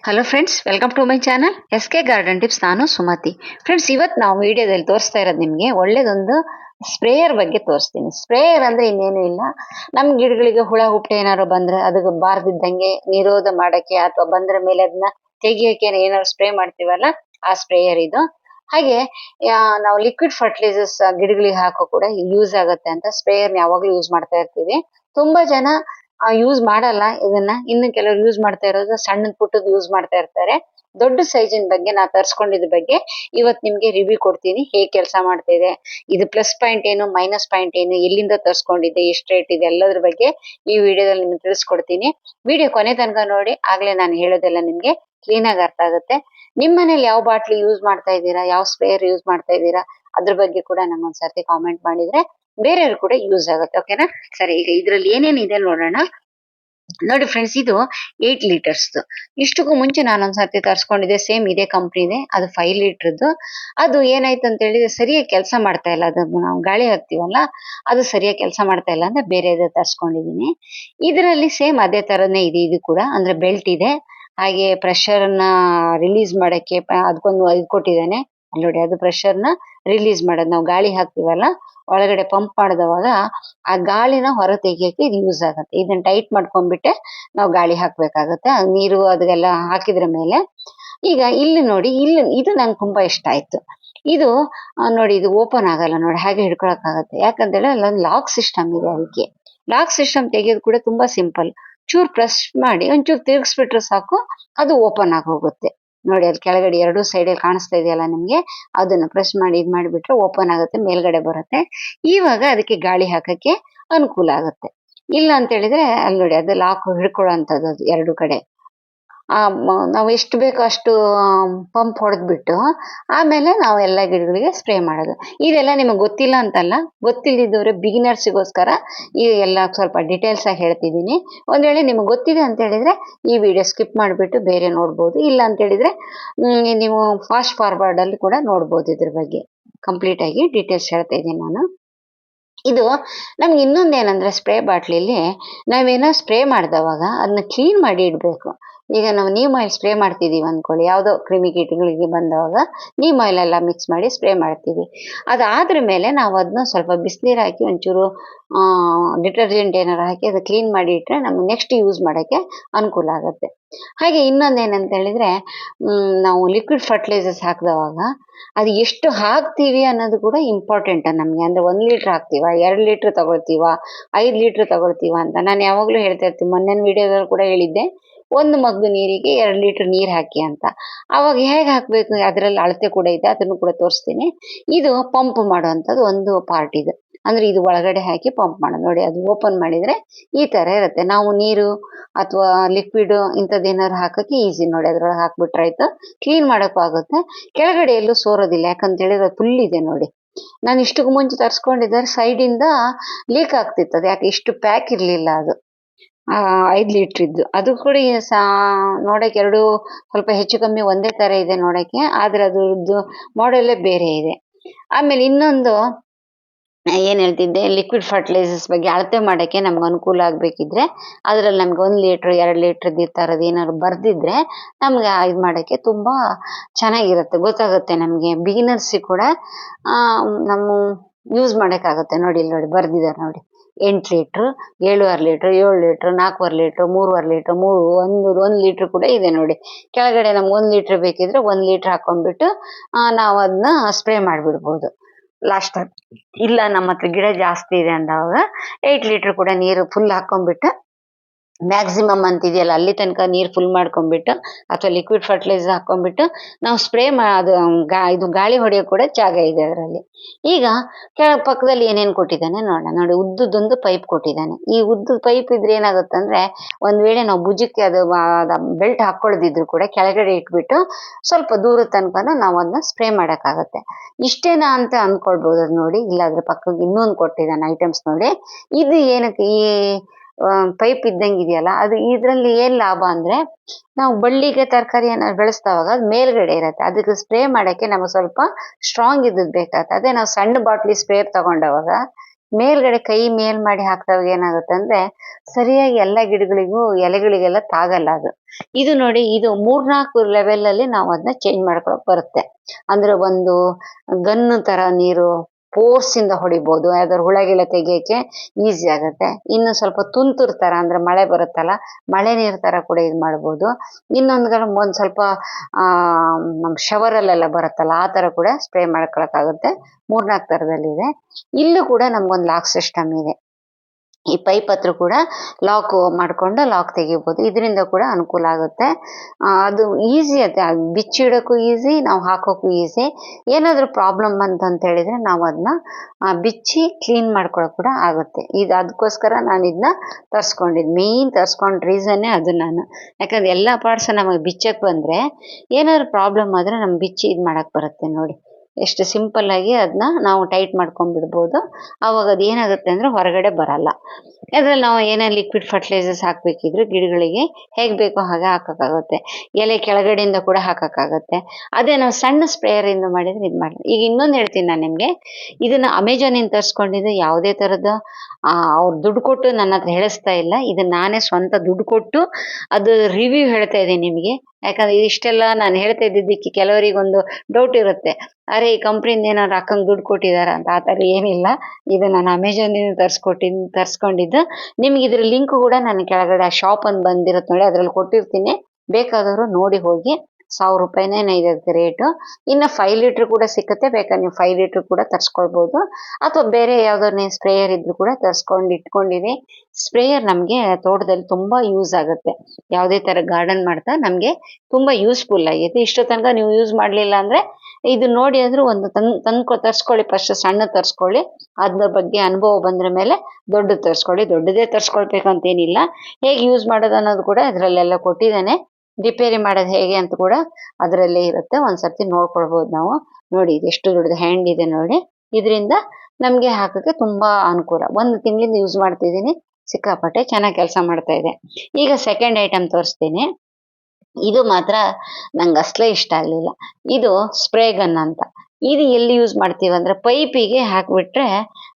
Hello friends welcome to my channel S K garden tips ನಾನು Sumathi. Friends ಇವತ್ತು ನಾವು ವಿಡಿಯೋದಲ್ಲಿ ತೋರಿಸ್ತಾ ಇರೋದು ನಿಮಗೆ ಒಳ್ಳೇದೊಂದು ಸ್ಪ್ರೇಯರ್ ಬಗ್ಗೆ ತೋರಿಸ್ತೀನಿ. ಸ್ಪ್ರೇಯರ್ ಅಂದ್ರೆ ಇನ್ನೇನು ಇಲ್ಲ. ನಮ್ಮ ಗಿಡಗಳಿಗೆ ಹುಳ ಹುಪ್ಪಟೆ ಏನಾದ್ರು ಬಂದ್ರೆ ಅದಕ್ಕೆ ಬಾರ್ದಿದ್ದಂಗೆ ನಿರೋಧ ಮಾಡೋಕ್ಕೆ ಅಥವಾ ಬಂದ್ರ ಮೇಲೆ ಅದನ್ನ ತೆಗಿಯೋಕ್ಕೆ ಏನಾದ್ರು ಸ್ಪ್ರೇ ಮಾಡ್ತೀವಲ್ಲ, ಆ ಸ್ಪ್ರೇಯರ್ ಇದು. ಹಾಗೆ ನಾವು ಲಿಕ್ವಿಡ್ ಫರ್ಟಿಲೈಸರ್ಸ್ ಗಿಡಗಳಿಗೆ ಹಾಕೋ ಕೂಡ ಯೂಸ್ ಆಗುತ್ತೆ ಅಂತ ಸ್ಪ್ರೇಯರ್ ಯಾವಾಗಲೂ ಯೂಸ್ ಮಾಡ್ತಾ ಇರ್ತೀವಿ. ತುಂಬಾ ಜನ ಯೂಸ್ ಮಾಡಲ್ಲ ಇದನ್ನ. ಇನ್ನು ಕೆಲವರು ಯೂಸ್ ಮಾಡ್ತಾ ಇರೋದು ಸಣ್ಣ ಪುಟ್ಟದ್ ಯೂಸ್ ಮಾಡ್ತಾ ಇರ್ತಾರೆ. ದೊಡ್ಡ ಸೈಜಿನ ಬಗ್ಗೆ ನಾ ತರ್ಸ್ಕೊಂಡಿದ್ ಬಗ್ಗೆ ಇವತ್ ನಿಮ್ಗೆ ರಿವ್ಯೂ ಕೊಡ್ತೀನಿ. ಹೇಗ್ ಕೆಲಸ ಮಾಡ್ತಾ ಇದೆ ಇದು ಪ್ಲಸ್ ಪಾಯಿಂಟ್ ಏನು ಮೈನಸ್ ಪಾಯಿಂಟ್ ಏನು, ಎಲ್ಲಿಂದ ತರ್ಸ್ಕೊಂಡಿದ್ದೆ, ಎಷ್ಟು ರೇಟ್ ಇದೆ, ಎಲ್ಲದ್ರ ಬಗ್ಗೆ ಈ ವಿಡಿಯೋದಲ್ಲಿ ನಿಮ್ಗೆ ತಿಳಿಸ್ಕೊಡ್ತೀನಿ. ವಿಡಿಯೋ ಕೊನೆ ತನಕ ನೋಡಿ, ಆಗ್ಲೇ ನಾನು ಹೇಳೋದೆಲ್ಲ ನಿಮ್ಗೆ ಕ್ಲೀನ್ ಆಗಿ ಅರ್ಥ ಆಗುತ್ತೆ. ನಿಮ್ ಮನೇಲಿ ಯಾವ ಬಾಟ್ಲಿ ಯೂಸ್ ಮಾಡ್ತಾ ಇದ್ದೀರಾ, ಯಾವ ಸ್ಪ್ರೇಯರ್ ಯೂಸ್ ಮಾಡ್ತಾ ಇದ್ದೀರಾ, ಅದ್ರ ಬಗ್ಗೆ ಕೂಡ ನಮ್ಮೊಂದ್ಸರ್ತಿ ಕಾಮೆಂಟ್ ಮಾಡಿದ್ರೆ ಬೇರೆಯವ್ರು ಕೂಡ ಯೂಸ್ ಆಗುತ್ತೆ ಓಕೆನಾ ಸರಿ, ಈಗ ಇದ್ರಲ್ಲಿ ಏನೇನಿದೆ ನೋಡೋಣ. ನೋಡಿ ಫ್ರೆಂಡ್ಸ್ ಇದು ಏಟ್ ಲೀಟರ್ಸ್ ಇಷ್ಟಕ್ಕೂ ಮುಂಚೆ ನಾನು ಒಂದ್ಸರ್ತಿ ತರ್ಸ್ಕೊಂಡಿದ್ದೆ ಸೇಮ್ ಇದೇ ಕಂಪ್ನಿದೆ ಅದು ಫೈವ್ ಲೀಟರ್ದು ಅದು ಏನಾಯ್ತು ಅಂತ ಹೇಳಿದ್ರೆ ಸರಿಯಾಗಿ ಕೆಲಸ ಮಾಡ್ತಾ ಇಲ್ಲ. ಅದು ನಾವು ಗಾಳಿ ಹಾಕ್ತಿವಲ್ಲ ಅದು ಸರಿಯಾಗಿ ಕೆಲಸ ಮಾಡ್ತಾ ಇಲ್ಲ ಅಂತ ಬೇರೆ ತರ್ಸ್ಕೊಂಡಿದೀನಿ ಇದರಲ್ಲಿ ಸೇಮ್ ಅದೇ ತರನೇ ಇದೆ, ಇದು ಕೂಡ. ಅಂದ್ರೆ ಬೆಲ್ಟ್ ಇದೆ. ಹಾಗೆ ಪ್ರೆಷರ್ನ ರಿಲೀಸ್ ಮಾಡಕ್ಕೆ ಅದಕ್ಕೊಂದು ಇದು ಕೊಟ್ಟಿದ್ದಾನೆ. ನೋಡಿ, ಅದು ಪ್ರೆಷರ್ನ ರಿಲೀಸ್ ಮಾಡೋದು. ನಾವು ಗಾಳಿ ಹಾಕ್ತಿವಲ್ಲ, ಒಳಗಡೆ ಪಂಪ್ ಮಾಡಿದವಾಗ ಆ ಗಾಳಿನ ಹೊರ ತೆಗಿಯಕ್ಕೆ ಇದು ಯೂಸ್ ಆಗುತ್ತೆ. ಇದನ್ನ ಟೈಟ್ ಮಾಡ್ಕೊಂಡ್ಬಿಟ್ಟೆ ನಾವು ಗಾಳಿ ಹಾಕ್ಬೇಕಾಗುತ್ತೆ. ನೀರು ಅದೆಲ್ಲ ಹಾಕಿದ್ರ ಮೇಲೆ ಈಗ ಇಲ್ಲಿ ನೋಡಿ, ಇಲ್ಲಿ ಇದು ನಂಗೆ ತುಂಬಾ ಇಷ್ಟ ಆಯ್ತು. ಇದು ನೋಡಿ ಇದು ಓಪನ್ ಆಗಲ್ಲ ನೋಡಿ, ಹಾಗೆ ಹಿಡ್ಕೊಳಕ್ ಆಗತ್ತೆ ಯಾಕಂದ್ರೆ ಅಲ್ಲೊಂದು ಲಾಕ್ ಸಿಸ್ಟಮ್ ಇದೆ ಅದಕ್ಕೆ ಲಾಕ್ ಸಿಸ್ಟಮ್ ತೆಗೆಯೋದು ಕೂಡ ತುಂಬಾ ಸಿಂಪಲ್ ಚೂರ್ ಪ್ರೆಸ್ ಮಾಡಿ, ಒಂಚೂರು ತಿರುಗಿಸ್ಬಿಟ್ರೆ ಸಾಕು, ಅದು ಓಪನ್ ಆಗಿ ಹೋಗುತ್ತೆ. ನೋಡಿ ಅಲ್ಲಿ ಕೆಳಗಡೆ ಎರಡು ಸೈಡ್ ಅಲ್ಲಿ ಕಾಣಿಸ್ತಾ ಇದೆಯಲ್ಲ ನಿಮ್ಗೆ? ಅದನ್ನ ಪ್ರೆಸ್ ಮಾಡಿ ಇದ್ ಮಾಡಿಬಿಟ್ರೆ ಓಪನ್ ಆಗುತ್ತೆ, ಮೇಲ್ಗಡೆ ಬರುತ್ತೆ. ಇವಾಗ ಅದಕ್ಕೆ ಗಾಳಿ ಹಾಕಕ್ಕೆ ಅನುಕೂಲ ಆಗುತ್ತೆ. ಇಲ್ಲ ಅಂತ ಹೇಳಿದ್ರೆ ಅಲ್ಲಿ ನೋಡಿ ಅದು ಲಾಕ್ ಹಿಡ್ಕೊಳ್ಳೋಂಥದ್ದು ಅದು ಎರಡು ಕಡೆ. ಆ ನಾವು ಎಷ್ಟು ಬೇಕೋ ಅಷ್ಟು ಪಂಪ್ ಹೊಡೆದ್ಬಿಟ್ಟು ಆಮೇಲೆ ನಾವು ಎಲ್ಲ ಗಿಡಗಳಿಗೆ ಸ್ಪ್ರೇ ಮಾಡೋದು. ಇದೆಲ್ಲ ನಿಮಗೆ ಗೊತ್ತಿಲ್ಲ ಅಂತಲ್ಲ ಬಿಗಿನರ್ಸ್ ಬಿಗಿನರ್ಸಿಗೋಸ್ಕರ ಈ ಎಲ್ಲ ಸ್ವಲ್ಪ ಡೀಟೇಲ್ಸ್ ಆಗಿ ಹೇಳ್ತಿದ್ದೀನಿ. ಒಂದು ವೇಳೆ ನಿಮಗೆ ಗೊತ್ತಿದೆ ಅಂತ ಹೇಳಿದ್ರೆ ಈ ವಿಡಿಯೋ ಸ್ಕಿಪ್ ಮಾಡಿಬಿಟ್ಟು ಬೇರೆ ನೋಡ್ಬೋದು. ಇಲ್ಲ ಅಂತ ಹೇಳಿದ್ರೆ ನೀವು ಫಾಸ್ಟ್ ಫಾರ್ವರ್ಡ್ ಅಲ್ಲಿ ಕೂಡ ನೋಡ್ಬೋದು ಇದ್ರ ಬಗ್ಗೆ. ಕಂಪ್ಲೀಟ್ ಆಗಿ ಡೀಟೇಲ್ಸ್ ಹೇಳ್ತಾ ಇದ್ದೀನಿ ನಾನು. ಇದು ನಮ್ಗೆ ಇನ್ನೊಂದೇನಂದ್ರೆ ಸ್ಪ್ರೇ ಬಾಟ್ಲಿಲಿ ನಾವೇನೋ ಸ್ಪ್ರೇ ಮಾಡಿದವಾಗ ಅದನ್ನ ಕ್ಲೀನ್ ಮಾಡಿ ಇಡಬೇಕು. ಈಗ ನಾವು ನೀಮ್ ಆಯಿಲ್ ಸ್ಪ್ರೇ ಮಾಡ್ತಿದ್ದೀವಿ ಅಂದ್ಕೊಳ್ಳಿ ಯಾವುದೋ ಕ್ರಿಮಿಕೀಟಗಳಿಗೆ ಬಂದವಾಗ ನೀಮ್ ಆಯಿಲ್ ಎಲ್ಲ ಮಿಕ್ಸ್ ಮಾಡಿ ಸ್ಪ್ರೇ ಮಾಡ್ತೀವಿ. ಅದಾದ್ರ ಮೇಲೆ ನಾವು ಅದನ್ನ ಸ್ವಲ್ಪ ಬಿಸಿನೀರು ಹಾಕಿ ಒಂಚೂರು ಡಿಟರ್ಜೆಂಟ್ ಏನಾರು ಹಾಕಿ ಅದು ಕ್ಲೀನ್ ಮಾಡಿ ಇಟ್ಟರೆ ನಮ್ಗೆ ನೆಕ್ಸ್ಟ್ ಯೂಸ್ ಮಾಡೋಕ್ಕೆ ಅನುಕೂಲ ಆಗುತ್ತೆ. ಹಾಗೆ ಇನ್ನೊಂದು ಏನಂತ ಹೇಳಿದ್ರೆ ನಾವು ಲಿಕ್ವಿಡ್ ಫರ್ಟಿಲೈಸರ್ಸ್ ಹಾಕಿದವಾಗ ಅದು ಎಷ್ಟು ಹಾಕ್ತೀವಿ ಅನ್ನೋದು ಕೂಡ ಇಂಪಾರ್ಟೆಂಟ್ ನಮಗೆ. ಅಂದರೆ ಒಂದು ಲೀಟ್ರ್ ಹಾಕ್ತೀವ, ಎರಡು ಲೀಟ್ರ್ ತಗೊಳ್ತೀವ, ಐದು ಲೀಟ್ರ್ ತಗೊಳ್ತೀವ ಅಂತ. ನಾನು ಯಾವಾಗಲೂ ಹೇಳ್ತಾ ಇರ್ತೀನಿ. ಮೊನ್ನೆ ವಿಡಿಯೋದಲ್ಲಿ ಕೂಡ ಹೇಳಿದ್ದೆ. ಒಂದು ಮಗ್ಗು ನೀರಿಗೆ ಎರಡು ಲೀಟರ್ ನೀರು ಹಾಕಿ ಅಂತ. ಅವಾಗ ಹೇಗೆ ಹಾಕಬೇಕು? ಅದರಲ್ಲಿ ಅಳತೆ ಕೂಡ ಇದೆ, ಅದನ್ನು ಕೂಡ ತೋರಿಸ್ತೀನಿ. ಇದು ಪಂಪ್ ಮಾಡುವಂಥದ್ದು ಒಂದು ಪಾರ್ಟ್ ಇದು. ಅಂದ್ರೆ ಇದು ಒಳಗಡೆ ಹಾಕಿ ಪಂಪ್ ಮಾಡೋದು ನೋಡಿ, ಅದು ಓಪನ್ ಮಾಡಿದ್ರೆ ಈ ತರ ಇರುತ್ತೆ. ನಾವು ನೀರು ಅಥವಾ ಲಿಕ್ವಿಡ್ ಇಂಥದ್ದು ಏನಾದ್ರು ಹಾಕಕ್ಕೆ ಈಸಿ ನೋಡಿ. ಅದರೊಳಗೆ ಹಾಕ್ಬಿಟ್ರೆ ಆಯ್ತು. ಕ್ಲೀನ್ ಮಾಡೋಕ್ಕೂ ಆಗುತ್ತೆ. ಕೆಳಗಡೆ ಎಲ್ಲೂ ಸೋರೋದಿಲ್ಲ. ಯಾಕಂತ ಹೇಳಿದ್ರೆ ಇದೆ ನೋಡಿ. ನಾನು ಇಷ್ಟಕ್ಕೂ ಮುಂಚೆ ತರಿಸ್ಕೊಂಡಿದ್ದಾರೆ ಸೈಡಿಂದ ಲೀಕ್ ಆಗ್ತಿತ್ತು. ಅದು ಯಾಕೆ ಇಷ್ಟು ಪ್ಯಾಕ್ ಇರಲಿಲ್ಲ ಅದು. ಆ, ಐದು ಲೀಟರ್ ಇದ್ದು. ಅದು ಕೂಡ ಸಾ ನೋಡಕ್ಕೆ ಎರಡು ಸ್ವಲ್ಪ ಹೆಚ್ಚು ಕಮ್ಮಿ ಒಂದೇ ತರ ಇದೆ ನೋಡಕ್ಕೆ ಆದ್ರೆ ಅದ್ರದ್ದು ಮಾಡೆಲ್ಲೇ ಬೇರೆ ಇದೆ. ಆಮೇಲೆ ಇನ್ನೊಂದು ಏನು ಹೇಳ್ತಿದ್ದೆ ಲಿಕ್ವಿಡ್ ಫರ್ಟಿಲೈಸರ್ಸ್ ಬಗ್ಗೆ ಅಳತೆ ಮಾಡಕ್ಕೆ ನಮ್ಗೆ ಅನುಕೂಲ ಆಗಬೇಕಿದ್ರೆ ಅದರಲ್ಲಿ ನಮ್ಗೆ ಒಂದು ಲೀಟರ್ ಎರಡು ಲೀಟರ್ ಈ ತರದ್ ಏನಾದ್ರು ಬರ್ದಿದ್ರೆ ನಮ್ಗೆ ಇದು ಮಾಡಕ್ಕೆ ತುಂಬಾ ಚೆನ್ನಾಗಿರುತ್ತೆ. ಗೊತ್ತಾಗುತ್ತೆ ನಮಗೆ. ಬಿಗಿನರ್ಸ್ ಕೂಡ ನಮ್ಮ ಯೂಸ್ ಮಾಡೋಕ್ಕಾಗುತ್ತೆ. ನೋಡಿ ಇಲ್ಲಿ ನೋಡಿ ಬರ್ದಿದ್ದಾರೆ ನೋಡಿ. ಎಂಟು ಲೀಟ್ರ್, ಏಳುವರೆ ಲೀಟ್ರ್, ಏಳು ಲೀಟ್ರ್, ನಾಲ್ಕುವರೆ ಲೀಟ್ರು, ಮೂರುವರೆ ಲೀಟ್ರ್, ಮೂರು, ಒಂದು, ಒಂದ್ ಲೀಟ್ರ್ ಕೂಡ ಇದೆ ನೋಡಿ. ಕೆಳಗಡೆ ನಮ್ಗೆ ಒಂದು ಲೀಟ್ರ್ ಬೇಕಿದ್ರೆ ಒಂದು ಲೀಟ್ರ್ ಹಾಕೊಂಡ್ಬಿಟ್ಟು ನಾವು ಅದನ್ನ ಸ್ಪ್ರೇ ಮಾಡ್ಬಿಡ್ಬೋದು. ಲಾಸ್ಟ್ ಇಲ್ಲ, ನಮ್ಮ ಹತ್ರ ಗಿಡ ಜಾಸ್ತಿ ಇದೆ ಅಂದಾಗ ಏಯ್ಟ್ ಲೀಟ್ರ್ ಕೂಡ ನೀರು ಫುಲ್ ಹಾಕೊಂಡ್ಬಿಟ್ಟು ಮ್ಯಾಕ್ಸಿಮಮ್ ಅಂತಿದೆಯಲ್ಲ, ಅಲ್ಲಿ ತನಕ ನೀರು ಫುಲ್ ಮಾಡ್ಕೊಂಡ್ಬಿಟ್ಟು, ಅಥವಾ ಲಿಕ್ವಿಡ್ ಫರ್ಟಿಲೈಸರ್ ಹಾಕೊಂಡ್ಬಿಟ್ಟು, ನಾವು ಸ್ಪ್ರೇ ಮಾ, ಅದು ಗಾ, ಇದು ಗಾಳಿ ಹೊಡೆಯೋ ಕೂಡ ಜಾಗ ಇದೆ ಅದರಲ್ಲಿ. ಈಗ ಕೆಳ ಪಕ್ಕದಲ್ಲಿ ಏನೇನು ಕೊಟ್ಟಿದ್ದಾನೆ ನೋಡೋಣ. ನೋಡಿ ಉದ್ದದೊಂದು ಪೈಪ್ ಕೊಟ್ಟಿದ್ದಾನೆ. ಈ ಉದ್ದದ ಪೈಪ್ ಇದ್ರೆ ಏನಾಗುತ್ತೆ ಅಂದ್ರೆ, ಒಂದ್ ವೇಳೆ ನಾವು ಭುಜಕ್ಕೆ ಅದು ಬೆಲ್ಟ್ ಹಾಕೊಳ್ಳದಿದ್ರು ಕೂಡ ಕೆಳಗಡೆ ಇಟ್ಬಿಟ್ಟು, ಸ್ವಲ್ಪ ದೂರದ ತನಕ ನಾವು ಅದನ್ನ ಸ್ಪ್ರೇ ಮಾಡೋಕ್ಕಾಗತ್ತೆ. ಇಷ್ಟೇನಾ ಅಂತ ಅಂದ್ಕೊಳ್ಬೋದು ಅದ್ ನೋಡಿ. ಇಲ್ಲ ಅದ್ರ ಪಕ್ಕಕ್ಕೆ ಇನ್ನೊಂದು ಕೊಟ್ಟಿದ್ದಾನೆ ಐಟಮ್ಸ್ ನೋಡಿ. ಇದು ಏನಕ್ಕೆ ಈ ಪೈಪ್ ಇದ್ದಂಗೆ ಇದೆಯಲ್ಲ, ಅದು ಇದ್ರಲ್ಲಿ ಏನ್ ಲಾಭ ಅಂದ್ರೆ, ನಾವು ಬಳ್ಳಿಗೆ ತರಕಾರಿಯನ್ನ ಏನಾದ್ರು ಬೆಳೆಸ್ದವಾಗ ಅದು ಮೇಲ್ಗಡೆ ಇರತ್ತೆ. ಅದಕ್ಕೆ ಸ್ಪ್ರೇ ಮಾಡಕ್ಕೆ ನಮಗೆ ಸ್ವಲ್ಪ ಸ್ಟ್ರಾಂಗ್ ಇದ್ದದ್ ಬೇಕಾಗತ್ತೆ. ಅದೇ ನಾವು ಸಣ್ಣ ಬಾಟ್ಲಿ ಸ್ಪ್ರೇ ತಗೊಂಡವಾಗ ಮೇಲ್ಗಡೆ ಕೈ ಮೇಲ್ ಮಾಡಿ ಹಾಕ್ದಾಗ ಏನಾಗುತ್ತೆ ಅಂದ್ರೆ, ಸರಿಯಾಗಿ ಎಲ್ಲ ಗಿಡಗಳಿಗೂ ಎಲೆಗಳಿಗೆಲ್ಲ ತಾಗಲ್ಲ ಅದು. ಇದು ನೋಡಿ, ಇದು ಮೂರ್ನಾಲ್ಕು ಲೆವೆಲ್ ಅಲ್ಲಿ ನಾವು ಅದನ್ನ ಚೇಂಜ್ ಮಾಡ್ಕೊಳಕ್ ಬರುತ್ತೆ. ಅಂದ್ರೆ ಒಂದು ಗನ್ ತರ ನೀರು ಫೋರ್ಸ್ ಇಂದ ಹೊಡಿಬಹುದು ಯಾವ್ದಾದ್ರು ಹುಳ ಗಿಳ ತೆಗಿಯಕ್ಕೆ ಈಸಿ ಆಗುತ್ತೆ. ಇನ್ನು ಸ್ವಲ್ಪ ತುಂತುರು ತರ ಅಂದ್ರೆ ಮಳೆ ಬರುತ್ತಲ್ಲ, ಮಳೆ ನೀರ್ ತರ ಕೂಡ ಇದ್ ಮಾಡಬಹುದು ಇನ್ನೊಂದ್ ಒಂದ್ ಸ್ವಲ್ಪ, ಆ, ನಮ್ ಶವರ್ ಅಲ್ಲೆಲ್ಲ ಬರುತ್ತಲ್ಲ, ಆ ತರ ಕೂಡ ಸ್ಪ್ರೇ ಮಾಡ್ಕೊಳಕ್ ಆಗುತ್ತೆ ತರದಲ್ಲಿ ಇದೆ ಇಲ್ಲೂ ಕೂಡ ನಮ್ಗೊಂದ್ ಲಾಕ್ ಸಿಸ್ಟಮ್ ಇದೆ. ಈ ಪೈಪ್ ಹತ್ರ ಕೂಡ ಲಾಕ್ ಮಾಡ್ಕೊಂಡು ಲಾಕ್ ತೆಗಿಬಹುದು ಇದರಿಂದ ಕೂಡ ಅನುಕೂಲ ಆಗುತ್ತೆ. ಅದು ಈಸಿ ಅದೇ. ಬಿಚ್ಚಿಡಕ್ಕೂ ಈಸಿ ನಾವು ಹಾಕೋಕ್ಕೂ ಈಸಿ ಏನಾದರೂ ಪ್ರಾಬ್ಲಮ್ ಅಂತ ಹೇಳಿದ್ರೆ ನಾವು ಅದನ್ನ ಬಿಚ್ಚಿ ಕ್ಲೀನ್ ಮಾಡ್ಕೊಳಕ್ ಕೂಡ ಆಗುತ್ತೆ. ಇದು ಅದಕ್ಕೋಸ್ಕರ ನಾನು ಇದನ್ನ ತರ್ಸ್ಕೊಂಡಿದ್ದು ಮೇಯ್ನ್ ತರ್ಸ್ಕೊಂಡ್ ರೀಸನ್ನೇ ಅದು ನಾನು. ಯಾಕಂದ್ರೆ ಎಲ್ಲ ಪಾರ್ಟ್ಸ್ ನಮಗೆ ಬಿಚ್ಚಕ್ಕೆ ಬಂದ್ರೆ ಏನಾದ್ರು ಪ್ರಾಬ್ಲಮ್ ಆದ್ರೆ ನಮ್ಗೆ ಬಿಚ್ಚಿ ಇದು ಮಾಡಕ್ ಬರುತ್ತೆ ನೋಡಿ. ಎಷ್ಟು ಸಿಂಪಲ್ ಆಗಿ ಅದನ್ನ ನಾವು ಟೈಟ್ ಮಾಡ್ಕೊಂಡ್ಬಿಡ್ಬೋದು. ಅವಾಗ ಅದು ಏನಾಗುತ್ತೆ ಅಂದ್ರೆ ಹೊರಗಡೆ ಬರಲ್ಲ. ಅದ್ರಲ್ಲಿ ನಾವು ಏನೇ ಲಿಕ್ವಿಡ್ ಫರ್ಟಿಲೈಸರ್ಸ್ ಹಾಕ್ಬೇಕಿದ್ರು ಗಿಡಗಳಿಗೆ ಹೇಗೆ ಬೇಕೋ ಹಾಗೆ ಹಾಕೋಕ್ಕಾಗುತ್ತೆ. ಎಲೆ ಕೆಳಗಡೆಯಿಂದ ಕೂಡ ಹಾಕೋಕ್ಕಾಗುತ್ತೆ. ಅದೇ ನಾವು ಸಣ್ಣ ಸ್ಪ್ರೇಯರ್ ಇಂದ ಮಾಡಿದ್ರೆ ಇದು ಮಾಡಿ ಈಗ ಇನ್ನೊಂದು ಹೇಳ್ತೀನಿ ನಾನು ನಿಮಗೆ. ಇದನ್ನ ಅಮೆಜಾನಿಂದ ತರಿಸ್ಕೊಂಡಿದ್ದು ಯಾವುದೇ ತರದ, ಆ, ಅವ್ರು ದುಡ್ಡು ಕೊಟ್ಟು ನನ್ನ ಹತ್ರ ಹೇಳಿಸ್ತಾ ಇಲ್ಲ. ಇದು ನಾನೇ ಸ್ವಂತ ದುಡ್ಡು ಕೊಟ್ಟು ಅದು ರಿವ್ಯೂ ಹೇಳ್ತಾ ಇದ್ದೀನಿ ನಿಮಗೆ. ಯಾಕಂದ್ರೆ ಇಷ್ಟೆಲ್ಲ ನಾನು ಹೇಳ್ತಾ ಇದ್ದಿದ್ದಕ್ಕೆ ಕೆಲವರಿಗೊಂದು ಡೌಟ್ ಇರುತ್ತೆ. ಅರೆ, ಈ ಕಂಪ್ನಿಯಿಂದ ಏನಾದ್ರು ಅಕ್ಕಂಗೆ ದುಡ್ಡು ಕೊಟ್ಟಿದಾರ ಅಂತ, ಆ ಥರ ಏನಿಲ್ಲ. ಇದು ನಾನು ಅಮೆಝಾನಿಂದ ತರಿಸ್ಕೊಟ್ಟಿದ್, ತರ್ಸ್ಕೊಂಡಿದ್ದು. ನಿಮ್ಗೆ ಇದ್ರ ಲಿಂಕ್ ಕೂಡ ನಾನು ಕೆಳಗಡೆ ಆ ಶಾಪ್ ಅಂತ ಬಂದಿರುತ್ತೆ ನೋಡಿ, ಅದ್ರಲ್ಲಿ ಕೊಟ್ಟಿರ್ತೀನಿ. ಬೇಕಾದವರು ನೋಡಿ ಹೋಗಿ. ಸಾವಿರ ರೂಪಾಯಿನೇ ಇದೆ ಅದಕ್ಕೆ ರೇಟು. ಇನ್ನು ಫೈವ್ ಲೀಟ್ರ್ ಕೂಡ ಸಿಕ್ಕತ್ತೆ, ಬೇಕಾದ್ರೆ ನೀವು ಫೈವ್ ಲೀಟ್ರ್ ಕೂಡ ತರಿಸ್ಕೊಳ್ಬೋದು. ಅಥವಾ ಬೇರೆ ಯಾವ್ದಾದ್ರು ಸ್ಪ್ರೇಯರ್ ಇದ್ರೂ ಕೂಡ ತರಿಸ್ಕೊಂಡು ಇಟ್ಕೊಂಡಿರಿ. ಸ್ಪ್ರೇಯರ್ ನಮಗೆ ತೋಟದಲ್ಲಿ ತುಂಬಾ ಯೂಸ್ ಆಗುತ್ತೆ. ಯಾವುದೇ ತರ ಗಾರ್ಡನ್ ಮಾಡ್ತಾ ನಮಗೆ ತುಂಬಾ ಯೂಸ್ಫುಲ್ ಆಗೈತೆ. ಇಷ್ಟು ತನಕ ನೀವು ಯೂಸ್ ಮಾಡಲಿಲ್ಲ ಅಂದ್ರೆ ಇದು ನೋಡಿ ಅಂದ್ರೆ ಒಂದು ತನ್ ತಂದ್ಕೊ, ತರ್ಸ್ಕೊಳ್ಳಿ. ಫಸ್ಟ್ ಸಣ್ಣ ತರಿಸ್ಕೊಳ್ಳಿ. ಅದ್ರ ಬಗ್ಗೆ ಅನುಭವ ಬಂದ್ರ ಮೇಲೆ ದೊಡ್ಡದು ತರಿಸ್ಕೊಳ್ಳಿ. ದೊಡ್ಡದೇ ತರ್ಸ್ಕೊಳ್ಬೇಕಂತ ಏನಿಲ್ಲ ಹೇಗೆ ಯೂಸ್ ಮಾಡೋದು ಅನ್ನೋದು ಕೂಡ ಅದರಲ್ಲೆಲ್ಲ ಕೊಟ್ಟಿದ್ದಾನೆ. ರಿಪೇರಿ ಮಾಡೋದು ಹೇಗೆ ಅಂತ ಕೂಡ ಅದರಲ್ಲೇ ಇರುತ್ತೆ. ಒಂದ್ಸರ್ತಿ ನೋಡ್ಕೊಳ್ಬಹುದು ನಾವು. ನೋಡಿ ಎಷ್ಟು ದೊಡ್ಡದು ಹ್ಯಾಂಡ್ ಇದೆ ನೋಡಿ. ಇದರಿಂದ ನಮಗೆ ಹಾಕಕ್ಕೆ ತುಂಬಾ ಅನುಕೂಲ. ಒಂದು ತಿಂಗಳಿಂದ ಯೂಸ್ ಮಾಡ್ತಿದ್ದೀನಿ. ಸಿಕ್ಕಾಪಟ್ಟೆ ಚೆನ್ನಾಗಿ ಕೆಲಸ ಮಾಡ್ತಾ ಇದೆ. ಈಗ ಸೆಕೆಂಡ್ ಐಟಮ್ ತೋರಿಸ್ತೀನಿ. ಇದು ಮಾತ್ರ ನಂಗೆ ಅಸಲೇ ಇಷ್ಟ ಆಗಲಿಲ್ಲ. ಇದು ಸ್ಪ್ರೇ ಗನ್ ಅಂತ. ಇದು ಎಲ್ಲಿ ಯೂಸ್ ಮಾಡ್ತೀವಿ ಅಂದ್ರೆ ಪೈಪಿಗೆ ಹಾಕಿಬಿಟ್ರೆ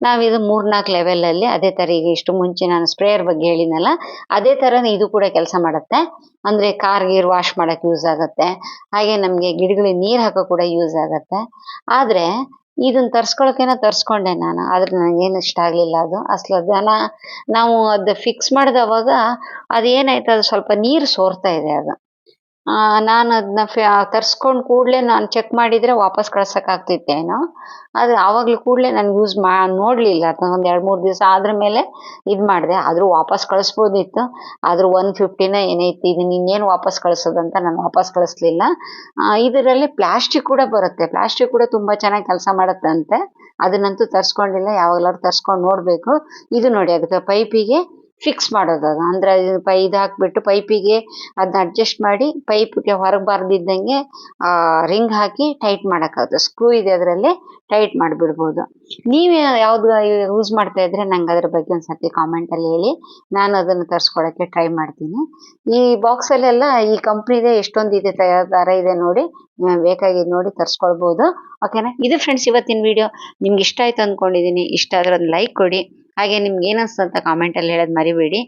ನಾವು ಇದು ಮೂರ್ನಾಲ್ಕು ಲೆವೆಲಲ್ಲಿ ಅದೇ ತರ ಈಗ ಇಷ್ಟು ಮುಂಚೆ ನಾನು ಸ್ಪ್ರೇಯರ್ ಬಗ್ಗೆ ಹೇಳಿನಲ್ಲ ಅದೇ ಥರನೇ ಇದು ಕೂಡ ಕೆಲಸ ಮಾಡುತ್ತೆ. ಅಂದ್ರೆ ಕಾರ್ ಗೀರ್ ವಾಶ್ ಮಾಡಕ್ ಯೂಸ್ ಆಗುತ್ತೆ. ಹಾಗೆ ನಮಗೆ ಗಿಡಗಳಿಗೆ ನೀರು ಹಾಕೋ ಕೂಡ ಯೂಸ್ ಆಗುತ್ತೆ. ಆದ್ರೆ ಇದನ್ನ ತರ್ಸ್ಕೊಳಕೇನೋ ತರ್ಸ್ಕೊಂಡೆ ನಾನು, ಆದ್ರೆ ನನಗೇನು ಇಷ್ಟ ಆಗ್ಲಿಲ್ಲ ಅದು. ಅಸಲು ದನ ನಾವು ಅದು ಫಿಕ್ಸ್ ಮಾಡಿದವಾಗ ಅದೇನಾಯ್ತು, ಅದು ಸ್ವಲ್ಪ ನೀರು ಸೋರ್ತಾ ಇದೆ ಅದು. ಆ, ನಾನು ಅದನ್ನ ತರ್ಸ್ಕೊಂಡ್ ಕೂಡ್ಲೆ ನಾನು ಚೆಕ್ ಮಾಡಿದ್ರೆ ವಾಪಸ್ ಕಳ್ಸಕ್ ಆಗ್ತಿತ್ತೇನೋ ಆದ್ರೆ ಆವಾಗ್ಲೂ ಕೂಡ್ಲೆ ನಾನು ಯೂಸ್ ಮಾ ನೋಡ್ಲಿಲ್ಲ. ಒಂದ್ ಎರಡ್ ಮೂರ್ ದಿವಸ ಆದ್ರ ಮೇಲೆ ಇದ್ ಮಾಡಿದೆ. ಆದ್ರೂ ವಾಪಸ್ ಕಳಿಸ್ಬೋದಿತ್ತು. ಆದ್ರೂ ಒನ್ ಫಿಫ್ಟಿನ ಏನೈತಿ ಇದು ಇನ್ನೇನು ವಾಪಸ್ ಕಳ್ಸೋದಂತ ನಾನು ವಾಪಸ್ ಕಳಿಸ್ಲಿಲ್ಲ. ಇದರಲ್ಲಿ ಪ್ಲಾಸ್ಟಿಕ್ ಕೂಡ ಬರುತ್ತೆ. ಪ್ಲಾಸ್ಟಿಕ್ ಕೂಡ ತುಂಬಾ ಚೆನ್ನಾಗಿ ಕೆಲಸ ಮಾಡುತ್ತಂತೆ. ಅದನ್ನಂತೂ ತರ್ಸ್ಕೊಂಡಿಲ್ಲ. ಯಾವಾಗ್ಲಾದ್ರು ತರ್ಸ್ಕೊಂಡ್ ನೋಡ್ಬೇಕು. ಇದು ನೋಡಿ ಅದಕ್ಕೆ ಪೈಪಿಗೆ ಫಿಕ್ಸ್ ಮಾಡೋದು ಅದು. ಅಂದ್ರೆ ಪೈ ಇದು ಹಾಕಿಬಿಟ್ಟು ಪೈಪಿಗೆ ಅದನ್ನ ಅಡ್ಜಸ್ಟ್ ಮಾಡಿ ಪೈಪ್ಗೆ ಹೊರಗೆ ಬಾರ್ದಿದ್ದಂಗೆ ರಿಂಗ್ ಹಾಕಿ ಟೈಟ್ ಮಾಡೋಕ್ಕಾಗುತ್ತೆ ಸ್ಕ್ರೂ ಇದೆ ಅದರಲ್ಲಿ ಟೈಟ್ ಮಾಡಿಬಿಡ್ಬೋದು. ನೀವು ಯಾವ್ದು ಯೂಸ್ ಮಾಡ್ತಾ ಇದ್ರೆ ನಂಗೆ ಅದ್ರ ಬಗ್ಗೆ ಒಂದು ಕಾಮೆಂಟ್ ಅಲ್ಲಿ ಹೇಳಿ. ನಾನು ಅದನ್ನು ತರ್ಸ್ಕೊಳಕ್ಕೆ ಟ್ರೈ ಮಾಡ್ತೀನಿ. ಈ ಬಾಕ್ಸ್ ಅಲ್ಲೆಲ್ಲ ಈ ಕಂಪ್ನಿದೆ ಎಷ್ಟೊಂದು ಇದೆ ತರ ಇದೆ ನೋಡಿ. ಬೇಕಾಗಿದ್ದು ನೋಡಿ ತರಿಸ್ಕೊಳ್ಬಹುದು ಓಕೆನಾ ಇದು ಫ್ರೆಂಡ್ಸ್ ಇವತ್ತಿನ ವಿಡಿಯೋ ನಿಮ್ಗೆ ಇಷ್ಟ ಆಯ್ತು ಅಂದ್ಕೊಂಡಿದ್ದೀನಿ ಇಷ್ಟ ಆದ್ರೆ ಒಂದು ಲೈಕ್ ಕೊಡಿ. ಹಾಗೆ ನಿಮ್ಗೆ ಏನು ಅಂತ ಕಾಮೆಂಟ್ ಅಲ್ಲಿ ಹೇಳೋದು ಮರಿಬೇಡಿ.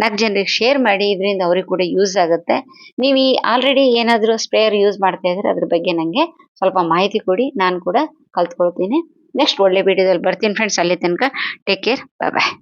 ನಾಲ್ಕು ಜನರಿಗೆ ಶೇರ್ ಮಾಡಿ, ಇದರಿಂದ ಅವ್ರಿಗೆ ಕೂಡ ಯೂಸ್ ಆಗುತ್ತೆ. ನೀವು ಈ ಆಲ್ರೆಡಿ ಏನಾದರೂ ಸ್ಪ್ರೇಯರ್ ಯೂಸ್ ಮಾಡ್ತಾ ಇದ್ರೆ ಅದ್ರ ಬಗ್ಗೆ ನನಗೆ ಸ್ವಲ್ಪ ಮಾಹಿತಿ ಕೊಡಿ. ನಾನು ಕೂಡ ಕಲ್ತ್ಕೊಳ್ತೀನಿ. ನೆಕ್ಸ್ಟ್ ಒಳ್ಳೆ ವಿಡಿಯೋದಲ್ಲಿ ಬರ್ತೀನಿ ಫ್ರೆಂಡ್ಸ್ ಅಲ್ಲಿ ತನಕ ಟೇಕ್ ಕೇರ್ ಬಾಯ್